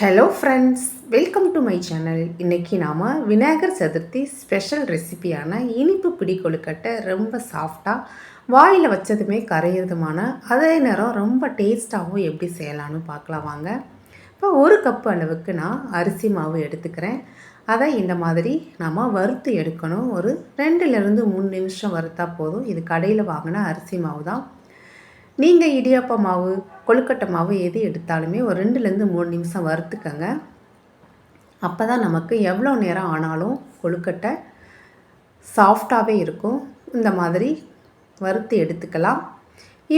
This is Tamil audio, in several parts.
Hello friends welcome to my channel இன்றைக்கி நாம் விநாயகர் சதுர்த்தி ஸ்பெஷல் ரெசிபியான இனிப்பு பிடி கொழுக்கட்டை ரொம்ப சாஃப்டாக வாயில் வச்சதுமே கரையிறதுமான அதே நேரம் ரொம்ப டேஸ்ட்டாகவும் எப்படி செய்யலான்னு பார்க்கலாம் வாங்க. இப்போ ஒரு கப் அளவுக்கு நான் அரிசி மாவு எடுத்துக்கிறேன். அதை இந்த மாதிரி நம்ம வறுத்து எடுக்கணும். ஒரு ரெண்டுலேருந்து மூணு நிமிஷம் வறுத்தா போதும். இது கடையில் வாங்கின அரிசி மாவு தான் நீங்கள் இடியாப்ப மாவு கொழுக்கட்டை மாவு எது எடுத்தாலுமே ஒரு ரெண்டுலேருந்து மூணு நிமிஷம் வறுத்துக்கங்க. அப்போ தான் நமக்கு எவ்வளோ நேரம் ஆனாலும் கொழுக்கட்டை சாஃப்டாகவே இருக்கும். இந்த மாதிரி வறுத்து எடுத்துக்கலாம்.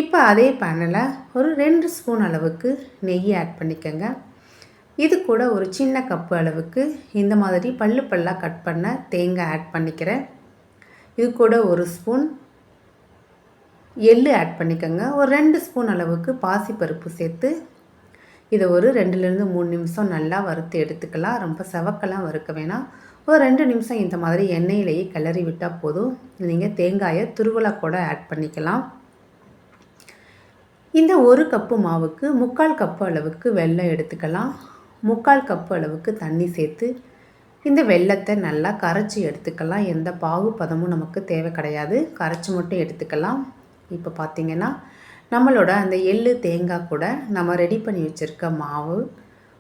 இப்போ அதே பேனில் ஒரு ரெண்டு ஸ்பூன் அளவுக்கு நெய் ஆட் பண்ணிக்கோங்க. இது கூட ஒரு சின்ன கப்பு அளவுக்கு இந்த மாதிரி பல்லு பல்லாக கட் பண்ண தேங்காய் ஆட் பண்ணிக்கிறேன். இது கூட ஒரு ஸ்பூன் எள்ளு ஆட் பண்ணிக்கோங்க. ஒரு ரெண்டு ஸ்பூன் அளவுக்கு பாசிப்பருப்பு சேர்த்து இதை ஒரு ரெண்டுலேருந்து மூணு நிமிஷம் நல்லா வறுத்து எடுத்துக்கலாம். ரொம்ப செவக்கெல்லாம் வறுக்க வேணாம். ஒரு ரெண்டு நிமிஷம் இந்த மாதிரி எண்ணெயிலேயே கிளறி விட்டால் போதும். நீங்கள் தேங்காயை துருவலாக கூட ஆட் பண்ணிக்கலாம். இந்த ஒரு கப்பு மாவுக்கு முக்கால் கப்பு அளவுக்கு வெல்லம் எடுத்துக்கலாம். முக்கால் கப்பு அளவுக்கு தண்ணி சேர்த்து இந்த வெள்ளத்தை நல்லா கரைச்சி எடுத்துக்கலாம். எந்த பாகு பதமும் நமக்கு தேவை கிடையாது. கரைச்சி மட்டும் எடுத்துக்கலாம். இப்போ பார்த்திங்கன்னா நம்மளோட அந்த எள்ளு தேங்காய் கூட நம்ம ரெடி பண்ணி வச்சுருக்க மாவு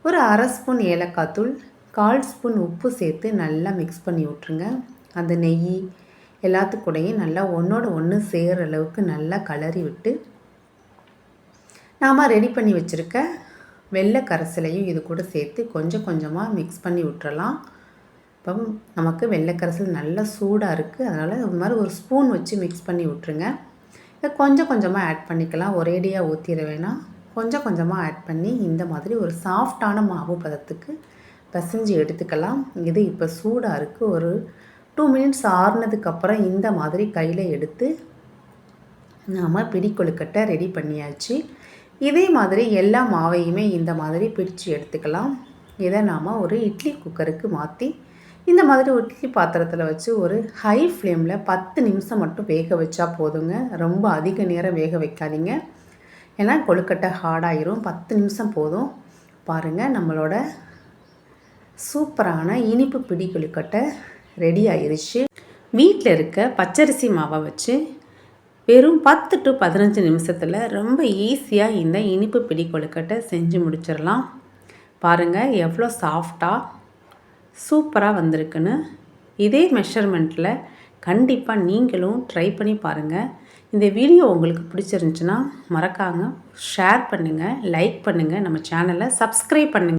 ஒரு அரை ஸ்பூன் ஏலக்காய் தூள் கால் ஸ்பூன் உப்பு சேர்த்து நல்லா மிக்ஸ் பண்ணி விட்ருங்க அந்த நெய் எல்லாத்துக்கூடையும் நல்லா ஒன்றோட ஒன்று சேர்கிற அளவுக்கு நல்லா கலரி விட்டு நாம் ரெடி பண்ணி வச்சுருக்க வெள்ளை கரைசலையும் இது கூட சேர்த்து கொஞ்சம் கொஞ்சமாக மிக்ஸ் பண்ணி விட்டுறலாம். இப்போ நமக்கு வெள்ளை கரைசல் நல்லா சூடாக இருக்குது அதனால் இது மாதிரி ஒரு ஸ்பூன் வச்சு மிக்ஸ் பண்ணி விட்ருங்க இதை கொஞ்சம் கொஞ்சமாக ஆட் பண்ணிக்கலாம். ஒரேடியாக ஊற்றிட வேணாம். கொஞ்சம் கொஞ்சமாக ஆட் பண்ணி இந்த மாதிரி ஒரு சாஃப்டான மாவு பதத்துக்கு பிசைஞ்சு எடுத்துக்கலாம். இது இப்போ சூடாக இருக்குது ஒரு டூ மினிட்ஸ் ஆறுனதுக்கப்புறம் இந்த மாதிரி கையில் எடுத்து நாம் பிடி கொழுக்கட்டை ரெடி பண்ணியாச்சு. இதே மாதிரி எல்லா மாவையுமே இந்த மாதிரி பிடிச்சு எடுத்துக்கலாம். இதை நாம் ஒரு இட்லி குக்கருக்கு மாற்றி இந்த மாதிரி ஒரு இட்லி பாத்திரத்தில் வச்சு ஒரு ஹை ஃப்ளேமில் பத்து நிமிஷம் மட்டும் வேக வச்சா போதுங்க. ரொம்ப அதிக நேரம் வேக வைக்காதீங்க. ஏன்னா கொழுக்கட்டை ஹார்டாயிரும் பத்து நிமிஷம் போதும். பாருங்கள் நம்மளோட சூப்பரான இனிப்பு பிடி கொழுக்கட்டை ரெடி ஆயிடுச்சு வீட்டில் இருக்க பச்சரிசி மாவை வச்சு வெறும் பத்து டு பதினஞ்சு நிமிஷத்தில் ரொம்ப ஈஸியாக இந்த இனிப்பு பிடி கொழுக்கட்டை செஞ்சு முடிச்சிடலாம். பாருங்கள் எவ்வளோ சாஃப்டாக சூப்பராக வந்திருக்குன்னு இதே மெஷர்மெண்ட்டில் கண்டிப்பாக நீங்களும் ட்ரை பண்ணி பாருங்கள் இந்த வீடியோ உங்களுக்கு பிடிச்சிருந்துச்சுன்னா மறக்காங்க ஷேர் பண்ணுங்கள் லைக் பண்ணுங்கள் நம்ம சேனலை சப்ஸ்கிரைப் பண்ணுங்கள்